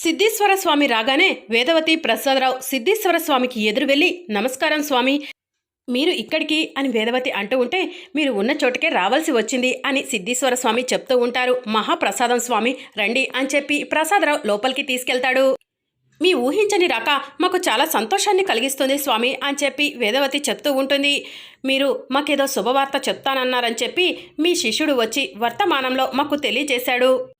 సిద్ధేశ్వర స్వామి రాగానే వేదవతి ప్రసాదరావు సిద్ధేశ్వర స్వామికి ఎదురు వెళ్ళి నమస్కారం స్వామి మీరు ఇక్కడికి అని వేదవతి అంటూ ఉంటే మీరు ఉన్న చోటకే రావాల్సి వచ్చింది అని సిద్ధేశ్వర స్వామి చెప్తూ ఉంటారు. మహాప్రసాదం స్వామి రండి అని చెప్పి ప్రసాదరావు లోపలికి తీసుకెళ్తాడు. మీ ఊహించని రాక మాకు చాలా సంతోషాన్ని కలిగిస్తుంది స్వామి అని చెప్పి వేదవతి చెప్తూ ఉంటుంది. మీరు మాకేదో శుభవార్త చెప్తానన్నారని చెప్పి మీ శిష్యుడు వచ్చి వర్తమానంలో మాకు తెలియజేశాడు.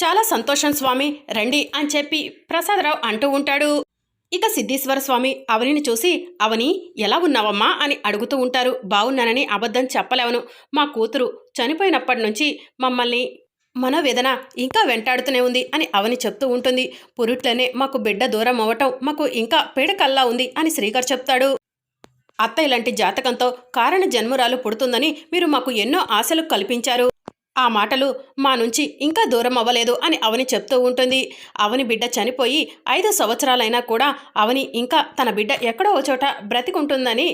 చాలా సంతోషం స్వామి రండి అని చెప్పి ప్రసాదరావు అంటూ ఉంటాడు. ఇక సిద్ధేశ్వర స్వామి అవనిని చూసి అవని ఎలా ఉన్నావమ్మా అని అడుగుతూ ఉంటారు. బాగున్నానని అబద్ధం చెప్పలేవను. మా కూతురు చనిపోయినప్పటి నుంచి మమ్మల్ని మనోవేదన ఇంకా వెంటాడుతూనే ఉంది అని అవని చెప్తూ ఉంటుంది. పురుట్లోనే మాకు బిడ్డ దూరం అవ్వటం మాకు ఇంకా పీడకల్లా ఉంది అని శ్రీకర్ చెప్తాడు. అత్త ఇలాంటి జాతకంతో కారణ జన్మురాలు పుడుతుందని మీరు మాకు ఎన్నో ఆశలు కల్పించారు. ఆ మాటలు మా నుంచి ఇంకా దూరం అవ్వలేదు అని అవని చెప్తూ ఉంటుంది. అవని బిడ్డ చనిపోయి ఐదు సంవత్సరాలైనా కూడా అవని ఇంకా తన బిడ్డ ఎక్కడో ఓ చోట బ్రతికుంటుందని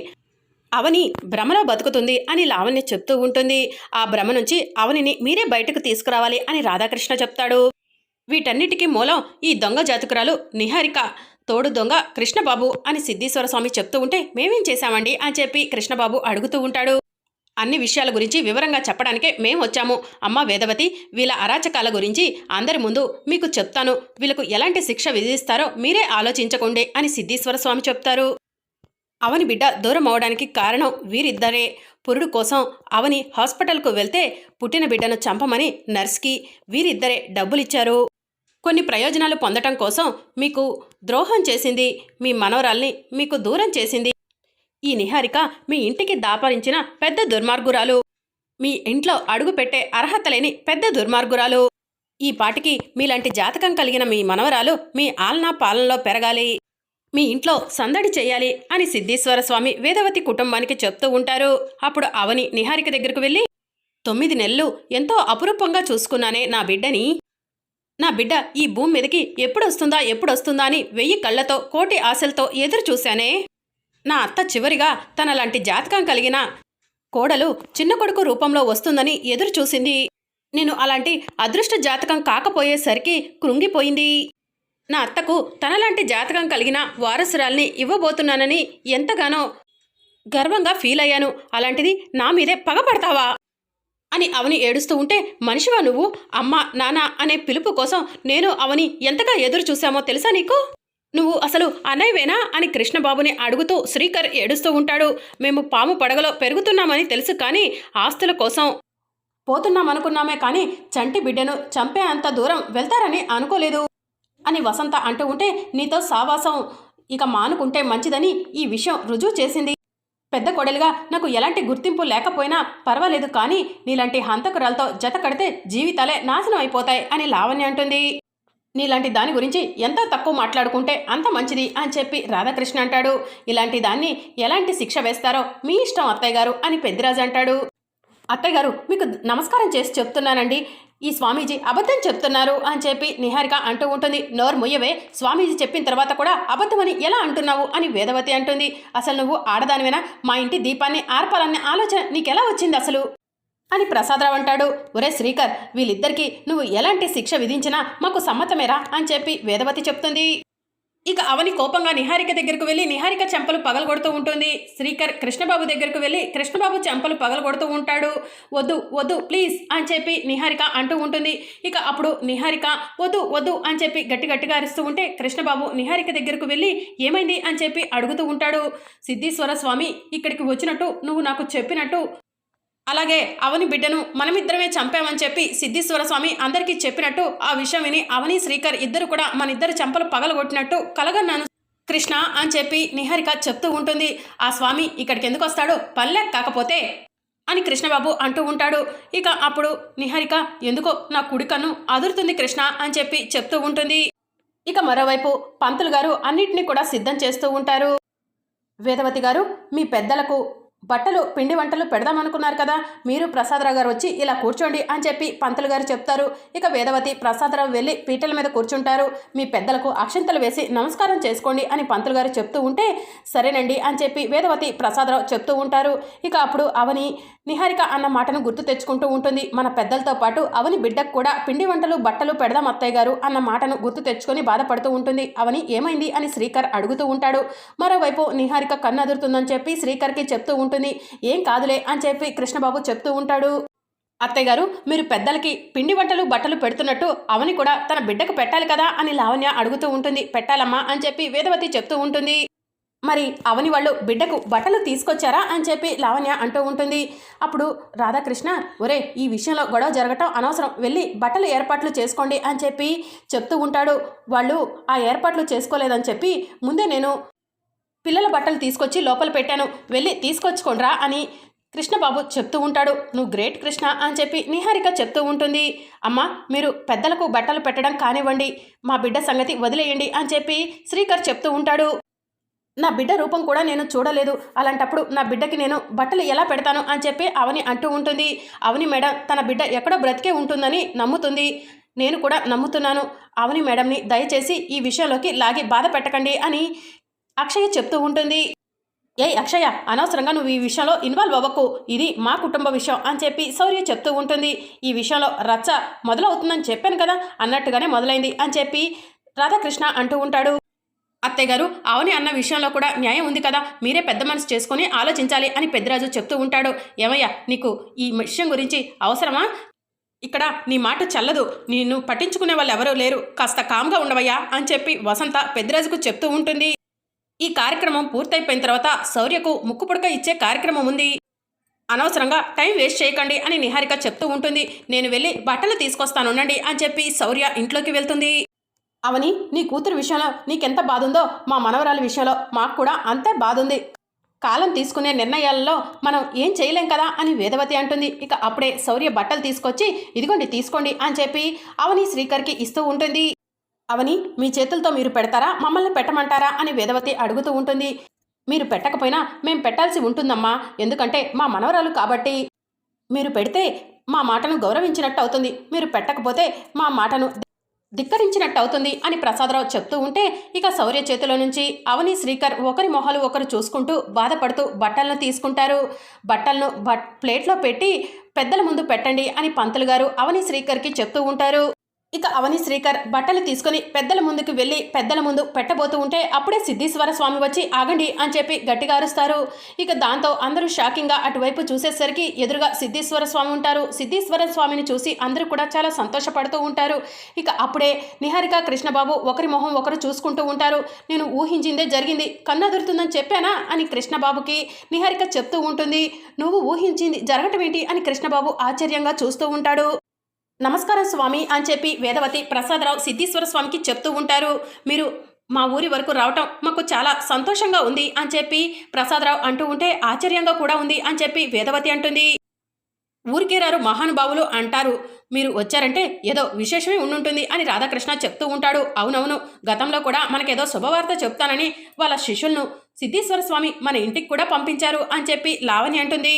అవని భ్రమలో బతుకుతుంది అని లావణ్య చెప్తూ ఉంటుంది. ఆ భ్రమ నుంచి అవనిని మీరే బయటకు తీసుకురావాలి అని రాధాకృష్ణ చెప్తాడు. వీటన్నిటికీ మూలం ఈ దొంగ జాతకురాలు నిహారిక తోడు దొంగ కృష్ణబాబు అని సిద్ధేశ్వర స్వామి చెప్తూ ఉంటే మేమేం చేశామండి అని చెప్పి కృష్ణబాబు అడుగుతూ ఉంటాడు. అన్ని విషయాల గురించి వివరంగా చెప్పడానికే మేము వచ్చాము. అమ్మ వేదవతి వీళ్ళ అరాచకాల గురించి అందరి ముందు మీకు చెప్తాను. వీళ్ళకు ఎలాంటి శిక్ష విధిస్తారో మీరే ఆలోచించకండి అని సిద్ధేశ్వర స్వామి చెప్తారు. అవని బిడ్డ దూరం అవడానికి కారణం వీరిద్దరే. పురుడు కోసం అవని హాస్పిటల్కు వెళ్తే పుట్టిన బిడ్డను చంపమని నర్స్కి వీరిద్దరే డబ్బులిచ్చారు. కొన్ని ప్రయోజనాలు పొందటం కోసం మీకు ద్రోహం చేసింది. మీ మనవరాల్ని మీకు దూరం చేసింది. ఈ నిహారిక మీ ఇంటికి దాపరించిన పెద్ద దుర్మార్గురాలు. మీ ఇంట్లో అడుగు పెట్టే అర్హత లేని పెద్ద దుర్మార్గురాలు. ఈ పాటికి మీలాంటి జాతకం కలిగిన మీ మనవరాలు మీ ఆలనా పాలనలో పెరగాలి. మీ ఇంట్లో సందడి చేయాలి అని సిద్ధేశ్వర స్వామి వేదవతి కుటుంబానికి చెప్తూ ఉంటారు. అప్పుడు అవని నిహారిక దగ్గరకు వెళ్ళి తొమ్మిది నెలలు ఎంతో అపురూపంగా చూసుకున్నానే నా బిడ్డని. నా బిడ్డ ఈ భూమి మీదకి ఎప్పుడొస్తుందా ఎప్పుడొస్తుందా అని వెయ్యి కళ్ళతో కోటి ఆశలతో ఎదురు చూశానే. నా అత్త చివరిగా తనలాంటి జాతకం కలిగిన కోడలు చిన్న కొడుకు రూపంలో వస్తుందని ఎదురు చూసింది. నేను అలాంటి అదృష్ట జాతకం కాకపోయేసరికి కృంగిపోయింది. నా అత్తకు తనలాంటి జాతకం కలిగిన వారసురాల్ని ఇవ్వబోతున్నానని ఎంతగానో గర్వంగా ఫీల్ అయ్యాను. అలాంటిది నా మీదే పగపడతావా అని అవని ఏడుస్తూ ఉంటే మనిషివా నువ్వు? అమ్మ నాన్న అనే పిలుపు కోసం నేను అవని ఎంతగా ఎదురు చూశామో తెలుసా నీకు? నువ్వు అసలు అన్నయ్యవేనా అని కృష్ణబాబుని అడుగుతూ శ్రీకర్ ఏడుస్తూ ఉంటాడు. మేము పాము పడగలో పెరుగుతున్నామని తెలుసు కానీ ఆస్తుల కోసం పోతున్నామనుకున్నామే కానీ చంటి బిడ్డను చంపే అంత దూరం వెళ్తారని అనుకోలేదు అని వసంత అంటూ ఉంటే నీతో సావాసం. ఇక మానుకుంటే మంచిదని ఈ విషయం రుజువు చేసింది. పెద్ద కొడలుగా నాకు ఎలాంటి గుర్తింపు లేకపోయినా పర్వాలేదు కానీ నీలాంటి హంతకురాలతో జత కడితే జీవితాలే నాశనం అయిపోతాయి అని లావణ్య అంటుంది. నీలాంటి దాని గురించి ఎంత తక్కువ మాట్లాడుకుంటే అంత మంచిది అని చెప్పి రాధాకృష్ణ అంటాడు. ఇలాంటి దాన్ని ఎలాంటి శిక్ష వేస్తారో మీ ఇష్టం అత్తయ్య గారు అని పెద్దిరాజు అంటాడు. అత్తయ్య గారు మీకు నమస్కారం చేసి చెప్తున్నానండి. ఈ స్వామీజీ అబద్ధం చెప్తున్నారు అని చెప్పి నిహారిక అంటూ ఉంటుంది. నోరు ముయ్యవే స్వామీజీ చెప్పిన తర్వాత కూడా అబద్ధమని ఎలా అంటున్నావు అని వేదవతి అంటుంది. అసలు నువ్వు ఆడదానివేనా? మా ఇంటి దీపాన్ని ఆర్పాలన్న ఆలోచన నీకెలా వచ్చింది అసలు? అని ప్రసాదరావు అంటాడు. ఒరే శ్రీకర్ వీళ్ళిద్దరికీ నువ్వు ఎలాంటి శిక్ష విధించినా మాకు సమ్మతమేరా అని చెప్పి వేదవతి చెప్తుంది. ఇక అవని కోపంగా నిహారిక దగ్గరకు వెళ్ళి నిహారిక చెంపలు పగలగొడుతూ ఉంటుంది. శ్రీకర్ కృష్ణబాబు దగ్గరకు వెళ్ళి కృష్ణబాబు చెంపలు పగలగొడుతూ ఉంటాడు. వద్దు వద్దు ప్లీజ్ అని చెప్పి నిహారిక అంటూ ఉంటుంది. ఇక అప్పుడు నిహారిక వద్దు వద్దు అని చెప్పి గట్టి గట్టిగా అరుస్తూ ఉంటే కృష్ణబాబు నిహారిక దగ్గరకు వెళ్ళి ఏమైంది? అని చెప్పి అడుగుతూ ఉంటాడు. సిద్ధీశ్వర స్వామి ఇక్కడికి వచ్చినట్టు నువ్వు నాకు చెప్పినట్టు అలాగే అవని బిడ్డను మనమిద్దరమే చంపామని చెప్పి సిద్ధేశ్వర స్వామి అందరికీ చెప్పినట్టు ఆ విషయం విని అవని శ్రీకర్ ఇద్దరు కూడా మన ఇద్దరు చెంపలు పగలగొట్టినట్టు కలగన్నాను. కృష్ణ అని చెప్పి నిహారిక చెప్తూ ఉంటుంది. ఆ స్వామి ఇక్కడికి ఎందుకు వస్తాడు? పల్లె కాకపోతే అని కృష్ణబాబు అంటూ ఉంటాడు. ఇక అప్పుడు నిహారిక ఎందుకో నా కుడికన్ను అదురుతుంది కృష్ణ అని చెప్పి చెప్తూ ఉంటుంది. ఇక మరోవైపు పంతులు గారు అన్నిటినీ కూడా సిద్ధం చేస్తూ ఉంటారు. వేదవతి గారు మీ పెద్దలకు బట్టలు పిండి వంటలు పెడదామనుకున్నారు కదా మీరు ప్రసాదరావు గారు వచ్చి ఇలా కూర్చోండి అని చెప్పి పంతులు గారు చెప్తారు. ఇక వేదవతి ప్రసాదరావు వెళ్ళి పీటల మీద కూర్చుంటారు. మీ పెద్దలకు అక్షంతలు వేసి నమస్కారం చేసుకోండి అని పంతులు గారు చెప్తూ ఉంటే సరేనండి అని చెప్పి వేదవతి ప్రసాదరావు చెప్తూ ఉంటారు. ఇక అప్పుడు అవని నిహారిక అన్న మాటను గుర్తు తెచ్చుకుంటూ ఉంటుంది. మన పెద్దలతో పాటు అవని బిడ్డకు కూడా పిండి వంటలు బట్టలు పెడదాం అత్తయ్య గారు అన్న మాటను గుర్తు తెచ్చుకొని బాధపడుతూ ఉంటుంది. అవని ఏమైంది అని శ్రీకర్ అడుగుతూ ఉంటాడు. మరోవైపు నిహారిక కన్ను అదురుతుందని చెప్పి శ్రీకర్కి చెప్తూ ఉంటుంది. ఏం కాదులే అని చెప్పి కృష్ణబాబు చెప్తూ ఉంటాడు. అత్తయ్య గారు మీరు పెద్దలకి పిండి వంటలు బట్టలు పెడుతున్నట్టు అవని కూడా తన బిడ్డకు పెట్టాలి కదా అని లావణ్య అడుగుతూ ఉంటుంది. పెట్టాలమ్మా అని చెప్పి వేదవతి చెప్తూ ఉంటుంది. మరి అవని వాళ్ళు బిడ్డకు బట్టలు తీసుకొచ్చారా అని చెప్పి లావణ్య అంటూ ఉంటుంది. అప్పుడు రాధాకృష్ణ ఒరే ఈ విషయంలో గొడవ జరగటం అనవసరం. వెళ్ళి బట్టలు ఏర్పాట్లు చేసుకోండి అని చెప్పి చెప్తూ ఉంటాడు. వాళ్ళు ఆ ఏర్పాట్లు చేసుకోలేదని చెప్పి ముందే నేను పిల్లల బట్టలు తీసుకొచ్చి లోపల పెట్టాను. వెళ్ళి తీసుకొచ్చుకోండ్రా అని కృష్ణబాబు చెప్తూ ఉంటాడు. నువ్వు గ్రేట్ కృష్ణ అని చెప్పి నిహారిక చెప్తూ ఉంటుంది. అమ్మ మీరు పెద్దలకు బట్టలు పెట్టడం కానివ్వండి. మా బిడ్డ సంగతి వదిలేయండి అని చెప్పి శ్రీకర్ చెప్తూ ఉంటాడు. నా బిడ్డ రూపం కూడా నేను చూడలేదు. అలాంటప్పుడు నా బిడ్డకి నేను బట్టలు ఎలా పెడతాను అని చెప్పి అవని అంటూ ఉంటుంది. అవని మేడం తన బిడ్డ ఎక్కడో బ్రతికే ఉంటుందని నమ్ముతుంది. నేను కూడా నమ్ముతున్నాను. అవని మేడంని దయచేసి ఈ విషయంలోకి లాగి బాధ పెట్టకండి అని అక్షయ చెప్తూ ఉంటుంది ఏ అక్షయ అనవసరంగా నువ్వు ఈ విషయంలో ఇన్వాల్వ్ అవ్వకు. ఇది మా కుటుంబ విషయం అని చెప్పి శౌర్య చెప్తూ ఉంటుంది. ఈ విషయంలో రచ్చ మొదలవుతుందని చెప్పాను కదా అన్నట్టుగానే మొదలైంది అని చెప్పి రాధాకృష్ణ అంటూ ఉంటాడు. అత్తయ్య గారు అవని అన్న విషయంలో కూడా న్యాయం ఉంది కదా మీరే పెద్ద మనసు చేసుకొని ఆలోచించాలి అని పెద్దరాజు చెప్తూ ఉంటాడు. ఏమయ్యా నీకు ఈ విషయం గురించి అవసరమా? ఇక్కడ నీ మాట చల్లదు నిన్ను పట్టించుకునే వాళ్ళు ఎవరూ లేరు కాస్త కామ్గా ఉండవయ్యా అని చెప్పి వసంత పెద్దరాజుకు చెప్తూ ఉంటుంది. ఈ కార్యక్రమం పూర్తయిపోయిన తర్వాత శౌర్యకు ముక్కు పుడక ఇచ్చే కార్యక్రమం ఉంది. అనవసరంగా టైం వేస్ట్ చేయకండి అని నిహారిక చెప్తూ ఉంటుంది. నేను వెళ్ళి బట్టలు తీసుకొస్తాను ఉండండి అని చెప్పి శౌర్య ఇంట్లోకి వెళ్తుంది. అవని నీ కూతురు విషయంలో నీకెంత బాధ ఉందో మా మనవరాలి విషయంలో మాకు కూడా అంతే బాధ ఉంది కాలం తీసుకునే నిర్ణయాలలో మనం ఏం చేయలేం కదా అని వేదవతి అంటుంది. ఇక అప్పుడే శౌర్య బట్టలు తీసుకొచ్చి ఇదిగోండి తీసుకోండి అని చెప్పి అవని శ్రీకర్కి ఇస్తూ ఉంటుంది. అవని మీ చేతులతో మీరు పెడతారా? మమ్మల్ని పెట్టమంటారా? అని వేదవతి అడుగుతూ ఉంటుంది. మీరు పెట్టకపోయినా మేం పెట్టాల్సి ఉంటుందమ్మా. ఎందుకంటే మా మనవరాలు కాబట్టి. మీరు పెడితే మా మాటను గౌరవించినట్టు అవుతుంది. మీరు పెట్టకపోతే మా మాటను ధిక్కరించినట్టు అవుతుంది అని ప్రసాదరావు చెప్తూ ఉంటే ఇక శౌర్య చేతిలో నుంచి అవని శ్రీకర్ ఒకరి మొహాలు ఒకరు చూసుకుంటూ బాధపడుతూ బట్టలను తీసుకుంటారు. బట్టలను బట్ ప్లేట్లో పెట్టి పెద్దల ముందు పెట్టండి అని పంతులు గారు అవని శ్రీకర్కి చెప్తూ ఉంటారు. ఇక అవని శ్రీకర్ బట్టలు తీసుకుని పెద్దల ముందుకు వెళ్ళి పెద్దల ముందు పెట్టబోతూ ఉంటే అప్పుడే సిద్ధీశ్వర స్వామి వచ్చి ఆగండి అని చెప్పి గట్టిగా అరుస్తారు. ఇక దాంతో అందరూ షాకింగ్గా అటువైపు చూసేసరికి ఎదురుగా సిద్ధీశ్వర స్వామి ఉంటారు. సిద్ధీశ్వర స్వామిని చూసి అందరూ కూడా చాలా సంతోషపడుతూ ఉంటారు. ఇక అప్పుడే నిహారిక కృష్ణబాబు ఒకరి మొహం ఒకరు చూసుకుంటూ ఉంటారు. నేను ఊహించిందే జరిగింది. కన్నదురుతుందని చెప్పానా అని కృష్ణబాబుకి నిహారిక చెప్తూ ఉంటుంది. నువ్వు ఊహించింది జరగటం ఏంటి అని కృష్ణబాబు ఆశ్చర్యంగా చూస్తూ ఉంటాడు. నమస్కారం స్వామి అని చెప్పి వేదవతి ప్రసాదరావు సిద్ధీశ్వర స్వామికి చెప్తూ ఉంటారు. మీరు మా ఊరి వరకు రావటం మాకు చాలా సంతోషంగా ఉంది అని చెప్పి ప్రసాదరావు అంటూ ఉంటే ఆశ్చర్యంగా కూడా ఉంది అని చెప్పి వేదవతి అంటుంది. ఊరికే రారు మహానుభావులు అంటారు. మీరు వచ్చారంటే ఏదో విశేషమే ఉండుంటుంది అని రాధాకృష్ణ చెప్తూ ఉంటాడు. అవునవును గతంలో కూడా మనకేదో శుభవార్త చెప్తానని వాళ్ళ శిష్యులను సిద్ధీశ్వర స్వామి మన ఇంటికి కూడా పంపించారు అని చెప్పి లావణి అంటుంది.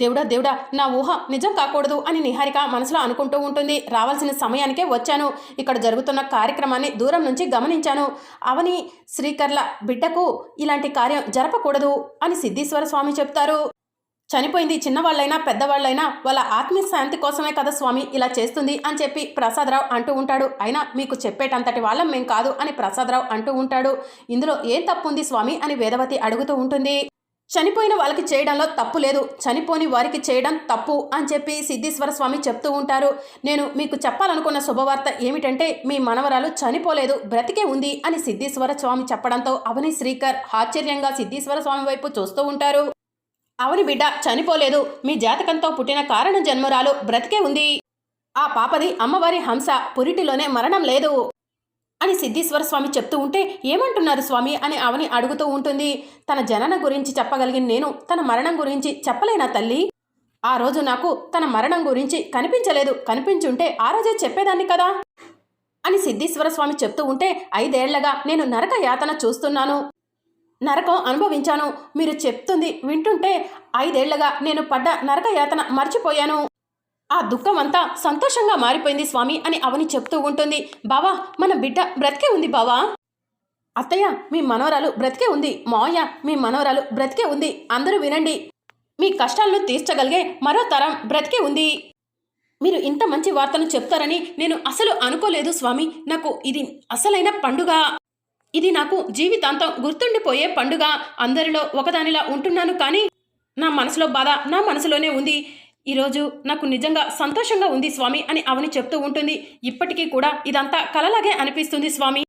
దేవుడా దేవుడా నా ఊహ నిజం కాకూడదు అని నిహారిక మనసులో అనుకుంటూ ఉంటుంది. రావాల్సిన సమయానికే వచ్చాను. ఇక్కడ జరుగుతున్న కార్యక్రమాన్ని దూరం నుంచి గమనించాను. అవని శ్రీకర్ల బిడ్డకు ఇలాంటి కార్యం జరపకూడదు అని సిద్ధీశ్వర స్వామి చెప్తారు. చనిపోయింది చిన్నవాళ్ళైనా పెద్దవాళ్ళైనా వాళ్ళ ఆత్మీయ శాంతి కోసమే కదా స్వామి ఇలా చేస్తుంది అని చెప్పి ప్రసాదరావు అంటూ ఉంటాడు. అయినా మీకు చెప్పేటంతటి వాళ్ళం మేం కాదు అని ప్రసాదరావు అంటూ ఉంటాడు. ఇందులో ఏం తప్పు ఉంది స్వామి అని వేదవతి అడుగుతూ ఉంటుంది. చనిపోయిన వాళ్ళకి చేయడంలో తప్పు లేదు. చనిపోని వారికి చేయడం తప్పు అని చెప్పి సిద్ధీశ్వర స్వామి చెప్తూ ఉంటారు. నేను మీకు చెప్పాలనుకున్న శుభవార్త ఏమిటంటే మీ మనవరాలు చనిపోలేదు బ్రతికే ఉంది అని సిద్ధీశ్వర స్వామి చెప్పడంతో అవని శ్రీకర్ ఆశ్చర్యంగా సిద్ధీశ్వర స్వామి వైపు చూస్తూ ఉంటారు. అవని బిడ్డ చనిపోలేదు. మీ జాతకంతో పుట్టిన కారణ జన్మరాలు బ్రతికే ఉంది. ఆ పాపది అమ్మవారి హంస పురిటిలోనే మరణం లేదు. అని సిద్ధీశ్వర స్వామి చెప్తూ ఉంటే ఏమంటున్నారు స్వామి? అని అవని అడుగుతూ ఉంటుంది. తన జనన గురించి చెప్పగలిగిన నేను తన మరణం గురించి చెప్పలేనా తల్లి? ఆ రోజు నాకు తన మరణం గురించి కనిపించలేదు. కనిపించుంటే ఆ రోజే చెప్పేదాన్ని కదా? అని సిద్ధీశ్వర స్వామి చెప్తూ ఉంటే ఐదేళ్ళగా నేను నరక యాతన చూస్తున్నాను. నరకం అనుభవించాను. మీరు చెప్తుంది వింటుంటే ఐదేళ్ళగా నేను పడ్డ నరక యాతన మర్చిపోయాను. ఆ దుఃఖం అంతా సంతోషంగా మారిపోయింది స్వామి అని అవని చెప్తూ ఉంటుంది. బావా మన బిడ్డ బ్రతికే ఉంది బావా. అత్తయ్య మీ మనవరాలు బ్రతికే ఉంది. మావయ్య మీ మనవరాలు బ్రతికే ఉంది. అందరూ వినండి. మీ కష్టాలను తీర్చగలిగే మరో తరం బ్రతికే ఉంది. మీరు ఇంత మంచి వార్తను చెప్తారని నేను అసలు అనుకోలేదు స్వామి. నాకు ఇది అసలైన పండుగ. ఇది నాకు జీవితాంతం గుర్తుండిపోయే పండుగ. అందరిలో ఒకదానిలా ఉంటున్నాను కానీ నా మనసులో బాధ నా మనసులోనే ఉంది. ఈరోజు నాకు నిజంగా సంతోషంగా ఉంది స్వామి అని అవని చెప్తూ ఉంటుంది. ఇప్పటికీ కూడా ఇదంతా కలలాగే అనిపిస్తుంది స్వామి.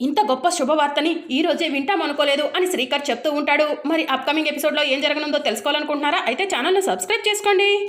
ఇంత గొప్ప శుభవార్తని ఈ రోజే వింటామనుకోలేదు అని శ్రీకర్ చెప్తూ ఉంటాడు. మరి అప్కమింగ్ ఎపిసోడ్లో ఏం జరగనుందో తెలుసుకోవాలనుకుంటున్నారా? అయితే ఛానల్ను సబ్స్క్రైబ్ చేసుకోండి.